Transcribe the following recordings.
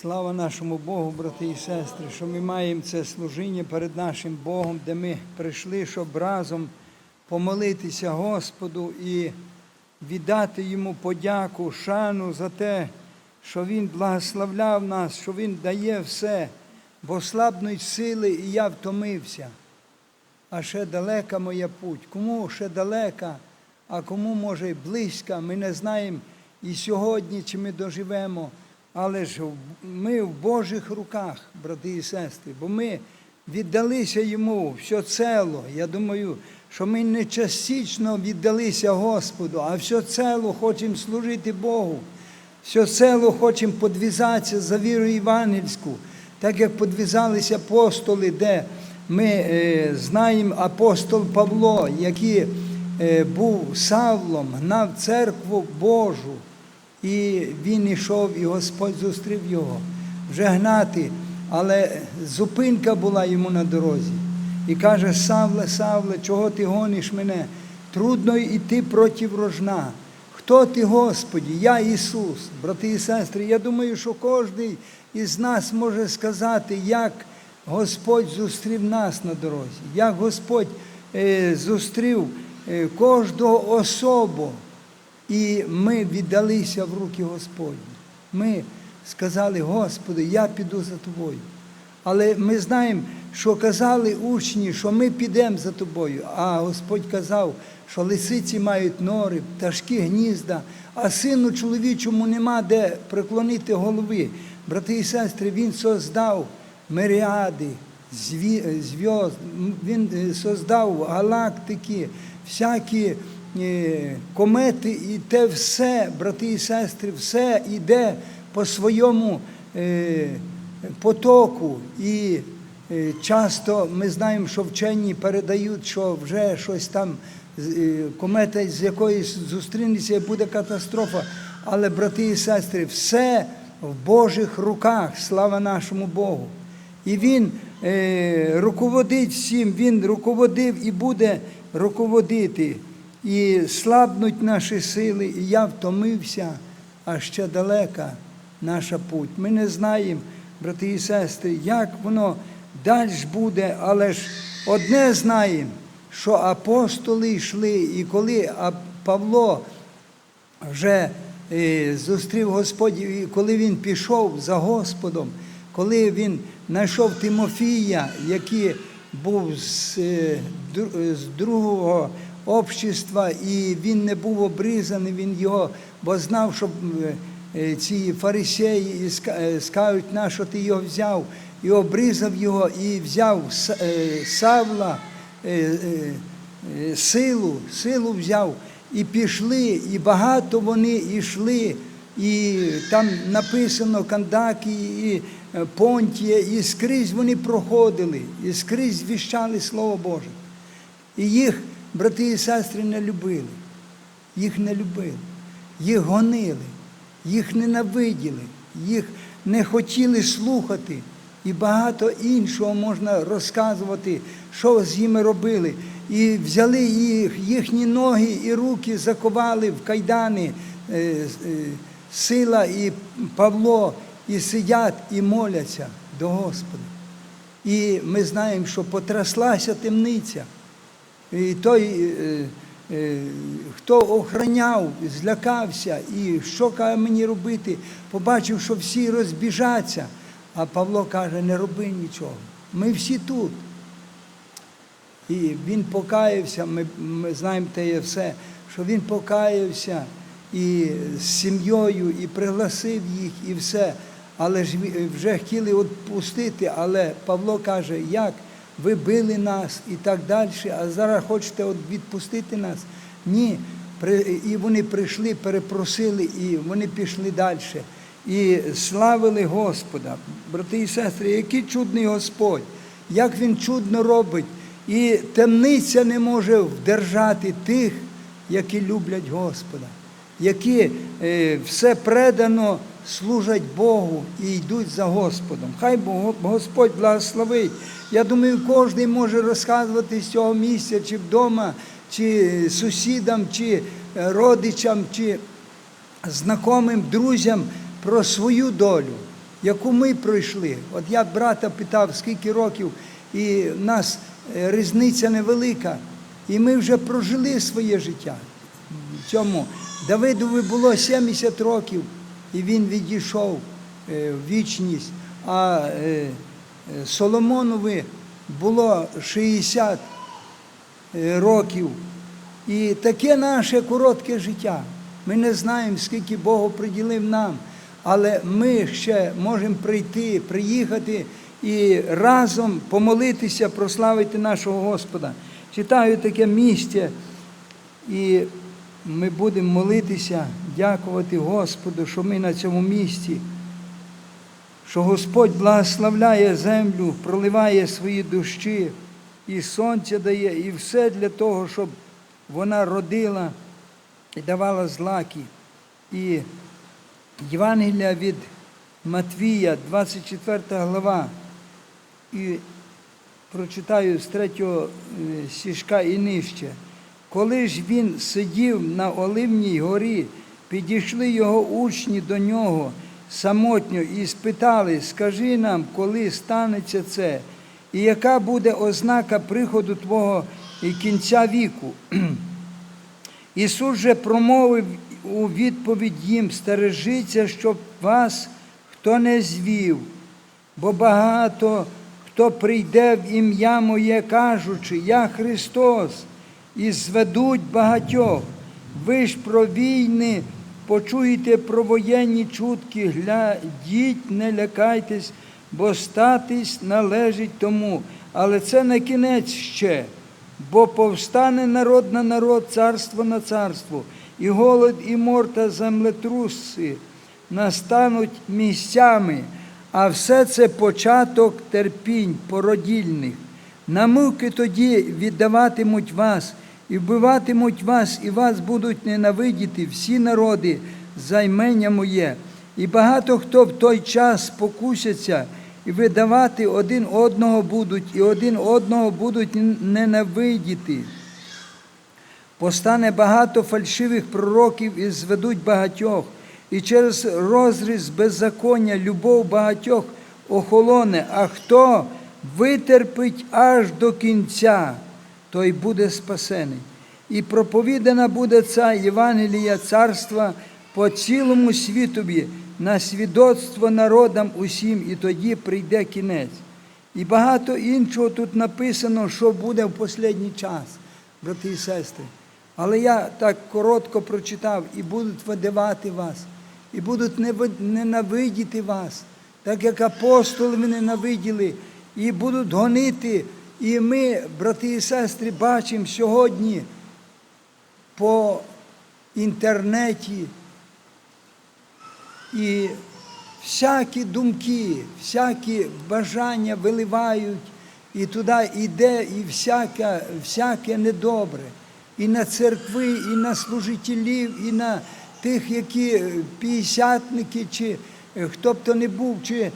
Слава нашому Богу, брати і сестри, що ми маємо це служіння перед нашим Богом, де ми прийшли, щоб разом помолитися Господу і віддати Йому подяку, шану за те, що Він благословляв нас, що Він дає все, бо слабнуть сили, і я втомився. А ще далека моя путь. Кому ще далека, а кому може й близька, ми не знаємо і сьогодні, чи ми доживемо. Але ж ми в Божих руках, брати і сестри, бо ми віддалися йому все цело. Я думаю, що ми не частично віддалися Господу, а все цело хочемо служити Богу. Все цело хочемо подвізатися за віру євангельську, так як подвізалися апостоли, де ми е, знаємо апостол Павло, який е, був Савлом, гнав церкву Божу. І він ішов, і Господь зустрів його. Вже гнати, але зупинка була йому на дорозі. І каже: Савле, Савле, чого ти гониш мене? Трудно йти проти рожна. Хто ти, Господі? Я Ісус, брати і сестри. Я думаю, що кожен із нас може сказати, як Господь зустрів нас на дорозі, як Господь е, зустрів е, кожного особу. І ми віддалися в руки Господні. Ми сказали, Господи, я піду за тобою. Але ми знаємо, що казали учні, що ми підемо за тобою. А Господь казав, що лисиці мають нори, пташки, гнізда, а сину чоловічому нема де приклонити голови. Брати і сестри, Він создав миріади, зв'язд, Він е, создав галактики, всякі комети, і те все, брати і сестри, все йде по своєму е, потоку. І е, часто ми знаємо, що вчені передають, що вже щось там е, комета з якоюсь зустрінеться і буде катастрофа. Але, брати і сестри, все в Божих руках, слава нашому Богу. І Він руководить всім, Він руководив і буде руководити. І слабнуть наші сили, і я втомився, а ще далека наша путь. Ми не знаємо, брати і сестри, як воно далі буде, але ж одне знаємо, що апостоли йшли, і коли Павло вже е, зустрів Господь, і коли він пішов за Господом, коли він знайшов Тимофія, який був з, е, з другого общества, і він не був обрізаний, він його, бо знав, що е, е, ці фарисеї е, скажуть, на що ти його взяв, і обрізав його, і взяв Савла. силу, силу взяв і пішли, і багато вони йшли, і там написано Кандакі, і Понтія, і скрізь вони проходили, і скрізь віщали Слово Боже. І їх брати і сестри не любили, їх не любили, їх гонили, їх ненавиділи, їх не хотіли слухати. І багато іншого можна розказувати, що з ними робили. І взяли їх, їхні ноги і руки заковали в кайдани е, е, сила і Павло, і сидять, і моляться до Господа. І ми знаємо, що потряслася темниця. І той, е, е, хто охраняв, злякався, і що каже мені робити, побачив, що всі розбіжаться. А Павло каже, не роби нічого. Ми всі тут. І він покаявся, ми, ми знаємо те все, що він покаявся і з сім'єю, і пригласив їх, і все. Але ж вже хотіли відпустити, але Павло каже, як ви били нас і так далі, а зараз хочете відпустити нас? Ні. І вони прийшли, перепросили, і вони пішли далі. І славили Господа. Брати і сестри, який чудний Господь, як Він чудно робить. І темниця не може вдержати тих, які люблять Господа, які е, все предано служать Богу і йдуть за Господом. Хай Господь благословить. Я думаю, кожен може розказувати з цього місця, чи вдома, чи сусідам, чи родичам, чи знайомим, друзям про свою долю. яку ми пройшли. От я брата питав, скільки років, і в нас е, різниця невелика. І ми вже прожили своє життя. В Давидові було 70 років, і він відійшов е, в вічність. А е, е, Соломонові було 60 е, років. І таке наше коротке життя. Ми не знаємо, скільки Бог приділив нам, але ми ще можемо прийти, приїхати і разом помолитися, прославити нашого Господа. Читаю таке місце, і ми будемо молитися, дякувати Господу, що ми на цьому місці, що Господь благословляє землю, проливає свої дощі, і сонце дає, і все для того, щоб вона родила і давала злаки. І Євангелія від Матвія, 24 глава, і прочитаю з третього е, стишка і нижче. Коли ж він сидів на Оливній горі, підійшли його учні до нього самотньо і спитали, скажи нам, коли станеться це, і яка буде ознака приходу Твого і кінця віку? Ісус же промовив у відповідь їм, стережіться, щоб вас хто не звів, бо багато хто прийде в ім'я Моє, кажучи, Я Христос, і зведуть багатьох. Ви ж про війни почуєте про воєнні чутки, глядіть, не лякайтесь, бо статись належить тому. Але це не кінець ще. Бо повстане народ на народ, царство на царство, і голод, і мор та землетруси настануть місцями, а все це початок терпінь породільних. На муки тоді віддаватимуть вас, і вбиватимуть вас, і вас будуть ненавидіти всі народи за імення моє. І багато хто в той час покусяться, і видавати один одного будуть, і один одного будуть ненавидіти. Постане багато фальшивих пророків і зведуть багатьох, і через розріз беззаконня любов багатьох охолоне, а хто витерпить аж до кінця, той буде спасений. І проповідана буде ця Євангелія царства по цілому світові на свідоцтво народам усім, і тоді прийде кінець. І багато іншого тут написано, що буде в останній час, брати і сестри. Але я так коротко прочитав, і будуть видавати вас, і будуть ненавидіти вас, так як апостоли ви ненавиділи, і будуть гонити. І ми, брати і сестри, бачимо сьогодні по інтернеті. І всякі думки, всякі бажання виливають, і туди йде і всяке, всяке недобре. І на церкви, і на служителів, і на тих, які п'ятдесятники, чи хто б то не був, чи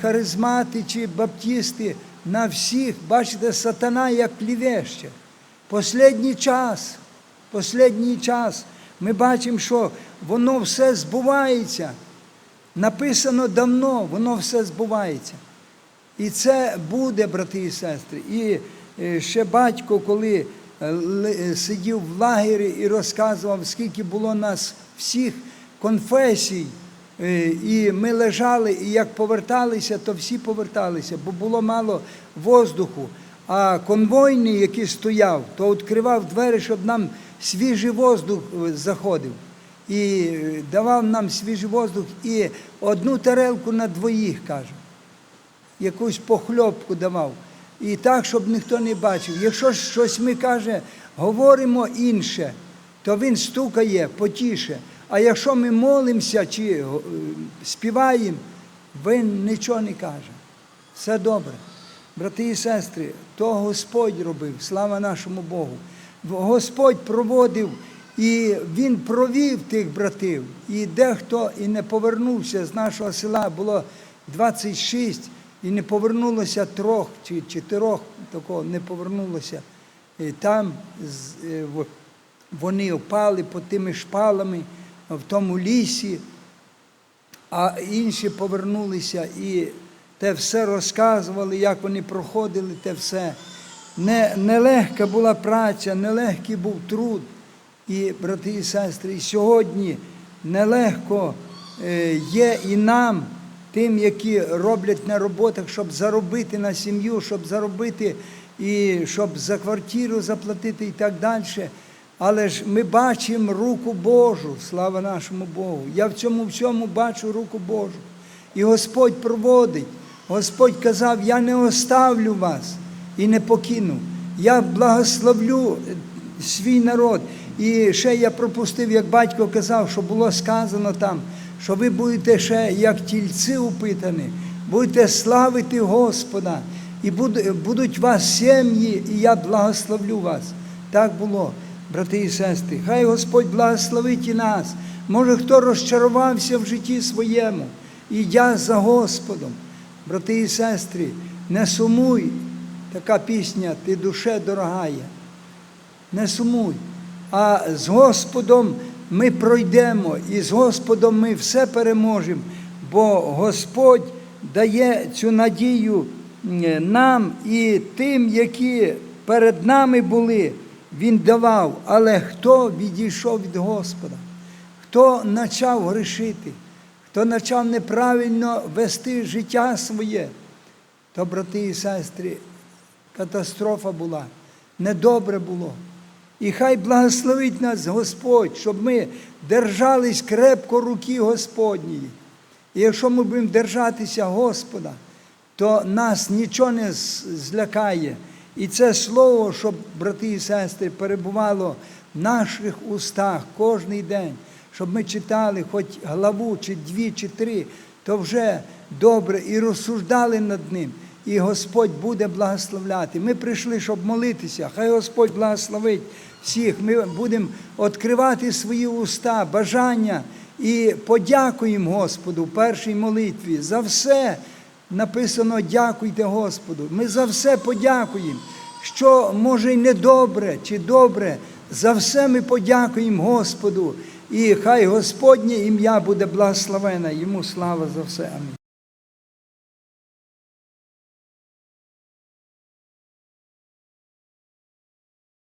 харизмати, чи баптісти, на всіх, бачите, сатана як клівеще. Последній час, последній час ми бачимо, що воно все збувається. Написано давно, воно все збувається. І це буде, брати і сестри. І ще батько, коли сидів в лагері і розказував, скільки було нас всіх конфесій, і ми лежали, і як поверталися, то всі поверталися, бо було мало воздуху. А конвойний, який стояв, то відкривав двері, щоб нам свіжий воздух заходив. І давав нам свіжий воздух і одну тарелку на двоїх, каже. Якусь похльопку давав. І так, щоб ніхто не бачив. Якщо щось ми каже, говоримо інше, то він стукає потіше. А якщо ми молимося чи співаємо, він нічого не каже. Все добре. Брати і сестри, то Господь робив, слава нашому Богу. Господь проводив і Він провів тих братів. І дехто і не повернувся з нашого села, було 26, і не повернулося трьох чи чотирьох, такого не повернулося. І там вони опали під тими шпалами в тому лісі. а інші повернулися і те все розказували, як вони проходили те все. Не, нелегка була праця, нелегкий був труд. І, брати і сестри, і сьогодні нелегко е, є і нам, тим, які роблять на роботах, щоб заробити на сім'ю, щоб заробити і щоб за квартиру заплатити і так далі. Але ж ми бачимо руку Божу, слава нашому Богу. Я в цьому всьому бачу руку Божу. І Господь проводить. Господь казав: Я не оставлю вас і не покину. Я благословлю е, свій народ. І ще я пропустив, як батько казав, що було сказано там, що ви будете ще як тільці упитані, будете славити Господа, і будуть вас сім'ї, і я благословлю вас. Так було, брати і сестри. Хай Господь благословить і нас. Може, хто розчарувався в житті своєму, і я за Господом. Брати і сестри, не сумуй, така пісня, ти душе дорогая не сумуй. А з Господом ми пройдемо, і з Господом ми все переможемо, бо Господь дає цю надію нам і тим, які перед нами були, Він давав. Але хто відійшов від Господа, хто почав грішити, хто почав неправильно вести життя своє, то, брати і сестри, катастрофа була, недобре було. І хай благословить нас Господь, щоб ми держались крепко руки Господньої. І якщо ми будемо держатися Господа, то нас нічого не злякає. І це слово, щоб, брати і сестри, перебувало в наших устах кожний день, щоб ми читали хоч главу, чи дві, чи три, то вже добре і розсуждали над ним. І Господь буде благословляти. Ми прийшли, щоб молитися. Хай Господь благословить всіх. Ми будемо відкривати свої уста, бажання і подякуємо Господу в першій молитві за все. Написано дякуйте Господу. Ми за все подякуємо. Що може й не добре чи добре, за все ми подякуємо Господу. І хай Господнє ім'я буде благословене. Йому слава за все. Амінь.